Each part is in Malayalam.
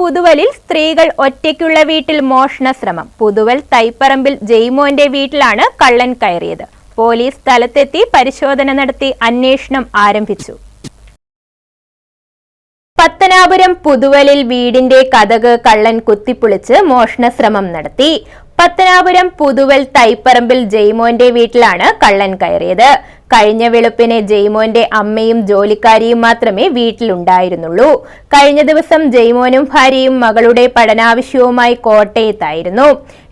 പുതുവലിൽ സ്ത്രീകൾ ഒറ്റയ്ക്കുള്ള വീട്ടിൽ മോഷണ ശ്രമം. പുതുവൽ തൈപ്പറമ്പിൽ ജെയ്മോന്റെ വീട്ടിലാണ് കള്ളൻ കയറിയത്. പോലീസ് സ്ഥലത്തെത്തി പരിശോധന നടത്തി അന്വേഷണം ആരംഭിച്ചു. പത്തനാപുരം പുതുവലിൽ വീടിന്റെ കഥക് കള്ളൻ കുത്തിപ്പൊളിച്ച് മോഷണ ശ്രമം നടത്തി. പത്തനാപുരം പുതുവൽ തൈപ്പറമ്പിൽ ജെയ്മോന്റെ വീട്ടിലാണ് കള്ളൻ കയറിയത്. കഴിഞ്ഞ വെളുപ്പിന് ജെയ്മോന്റെ അമ്മയും ജോലിക്കാരിയും മാത്രമേ വീട്ടിലുണ്ടായിരുന്നുള്ളൂ. കഴിഞ്ഞ ദിവസം ജെയ്മോനും ഭാര്യയും മകളുടെ പഠനാവശ്യവുമായി കോട്ടയത്തായിരുന്നു.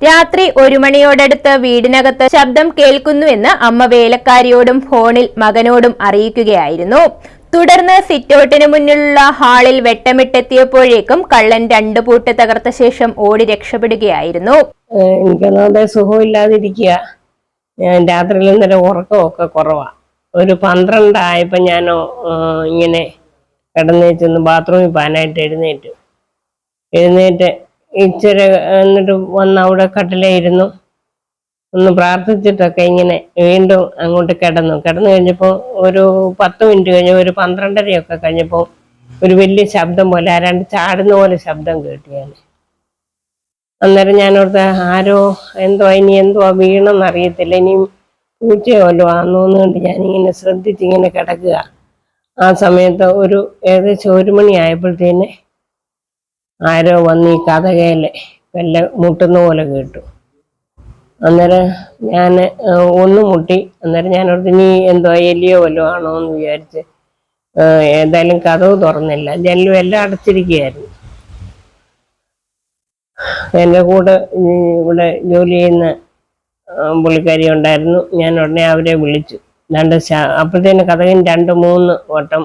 രാത്രി ഒരു മണിയോടടുത്ത് വീടിനകത്ത് ശബ്ദം കേൾക്കുന്നുവെന്ന് അമ്മ വേലക്കാരിയോടും ഫോണിൽ മകനോടും അറിയിക്കുകയായിരുന്നു. തുടർന്ന് സിറ്റൗട്ടിന് മുന്നിലുള്ള ഹാളിൽ വെട്ടമിട്ടെത്തിയപ്പോഴേക്കും കള്ളൻ രണ്ടു പൂട്ട് തകർത്ത ശേഷം ഓടി രക്ഷപ്പെടുകയായിരുന്നു. ഏഹ് എനിക്കൊന്നാമത് സുഖമില്ലാതിരിക്കുക ഞാൻ രാത്രിയിൽ ഇന്നലെ ഉറക്കമൊക്കെ കുറവാ. ഒരു പന്ത്രണ്ടായപ്പോൾ ഞാൻ ഇങ്ങനെ കിടന്നേച്ചൊന്ന് ചെന്ന് ബാത്റൂമിൽ പോകാനായിട്ട് എഴുന്നേറ്റു. എഴുന്നേറ്റ് ഇച്ചിരി എന്നിട്ട് വന്ന് അവിടെ കട്ടിലായിരുന്നു ഒന്ന് പ്രാർത്ഥിച്ചിട്ടൊക്കെ ഇങ്ങനെ വീണ്ടും അങ്ങോട്ട് കിടന്നു. കിടന്നു കഴിഞ്ഞപ്പോൾ ഒരു പത്ത് മിനിറ്റ് കഴിഞ്ഞ് ഒരു പന്ത്രണ്ടരയൊക്കെ കഴിഞ്ഞപ്പോൾ ഒരു വലിയ ശബ്ദം പോലെ ആരാണ്ട് ചാടുന്ന പോലെ ശബ്ദം കേട്ടു ഞാൻ അന്നേരം ഞാനോർത്ത് ആരോ എന്തോ ഇനി എന്തോ വീണെന്ന് അറിയത്തില്ല. ഇനിയും പൂച്ചയോ വല്ലോ ആന്നോന്നുകൊണ്ട് ഞാനിങ്ങനെ ശ്രദ്ധിച്ചിങ്ങനെ കിടക്കുക. ആ സമയത്ത് ഒരു ഏകദേശം ഒരു മണി ആയപ്പോഴത്തേന് ആരോ വന്ന് ഈ കഥകയിൽ വല്ല മുട്ടുന്ന പോലെ കേട്ടു. അന്നേരം ഞാൻ ഒന്ന് മുട്ടി. അന്നേരം ഞാനോർത്ത് ഇനി എന്തോ എലിയോ വല്ലോ ആണോ? എന്ന് വിചാരിച്ച് ഏതായാലും കഥവ് തുറന്നില്ല. ജനലും എല്ലാം അടച്ചിരിക്കുകയായിരുന്നു എന്റെ കൂടെ ഇവിടെ ജോലി ചെയ്യുന്ന പുള്ളിക്കാരി ഉണ്ടായിരുന്നു. ഞാൻ ഉടനെ അവരെ വിളിച്ചു. രണ്ട് അപ്പോഴത്തേന് കഥകിന് രണ്ട് മൂന്ന് വട്ടം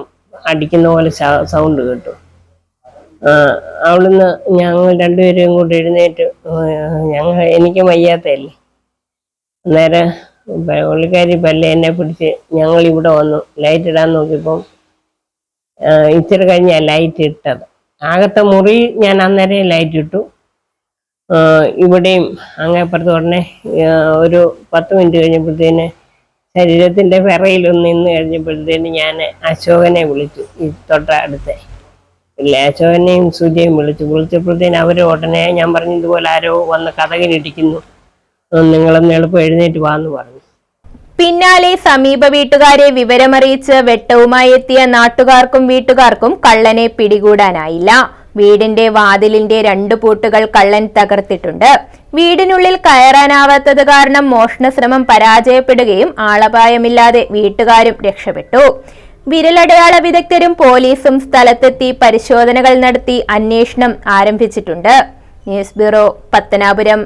അടിക്കുന്ന പോലെ സൗണ്ട് കേട്ടു. അവിടുന്ന് ഞങ്ങൾ രണ്ടുപേരും കൂടി എഴുന്നേറ്റ് ഞങ്ങൾ എനിക്ക് വയ്യാത്തല്ലേ അന്നേരം പുള്ളിക്കാരി പല്ലെ എന്നെ പിടിച്ച് ഞങ്ങൾ ഇവിടെ വന്നു. ലൈറ്റ് ഇടാൻ നോക്കിയപ്പം ഇച്ചിരി കഴിഞ്ഞാൽ ലൈറ്റ് ഇട്ടത്. ആകത്തെ മുറി ഞാൻ അന്നേരം ലൈറ്റ് ഇട്ടു. ഇവിടെയും അങ്ങേപ്പുറത്ത് ഉടനെ ഒരു പത്ത് മിനിറ്റ് കഴിഞ്ഞപ്പോഴത്തേന് ശരീരത്തിന്റെ വിറയിലൊന്ന് നിന്ന് കഴിഞ്ഞപ്പോഴത്തേന് ഞാൻ അശോകനെ വിളിച്ചു ഈ തൊട്ടടുത്തെ. ഇല്ല അശോകനെയും സുജയും വിളിച്ചു. വിളിച്ചപ്പോഴത്തേന് അവർ ഉടനെ ഞാൻ പറഞ്ഞു ഇതുപോലെ ആരോ വന്ന് കഥകിനിടിക്കുന്നു നിങ്ങളൊന്ന് എളുപ്പം എഴുന്നേറ്റ് വാന്ന് പറഞ്ഞു. പിന്നാലെ സമീപ വീട്ടുകാരെ വിവരമറിയിച്ച് വെട്ടവുമായി എത്തിയ നാട്ടുകാർക്കും വീട്ടുകാർക്കും കള്ളനെ പിടികൂടാനായില്ല. വീടിന്റെ വാതിലിന്റെ രണ്ട് പൂട്ടുകൾ കള്ളൻ തകർത്തിട്ടുണ്ട്. വീടിനുള്ളിൽ കയറാനാവാത്തത് കാരണം മോഷണ ശ്രമം പരാജയപ്പെടുകയും ആളപായമില്ലാതെ വീട്ടുകാരും രക്ഷപ്പെട്ടു. വിരലടയാള വിദഗ്ധരും പോലീസും സ്ഥലത്തെത്തി പരിശോധനകൾ നടത്തി അന്വേഷണം ആരംഭിച്ചിട്ടുണ്ട്. News bureau Pathanapuram.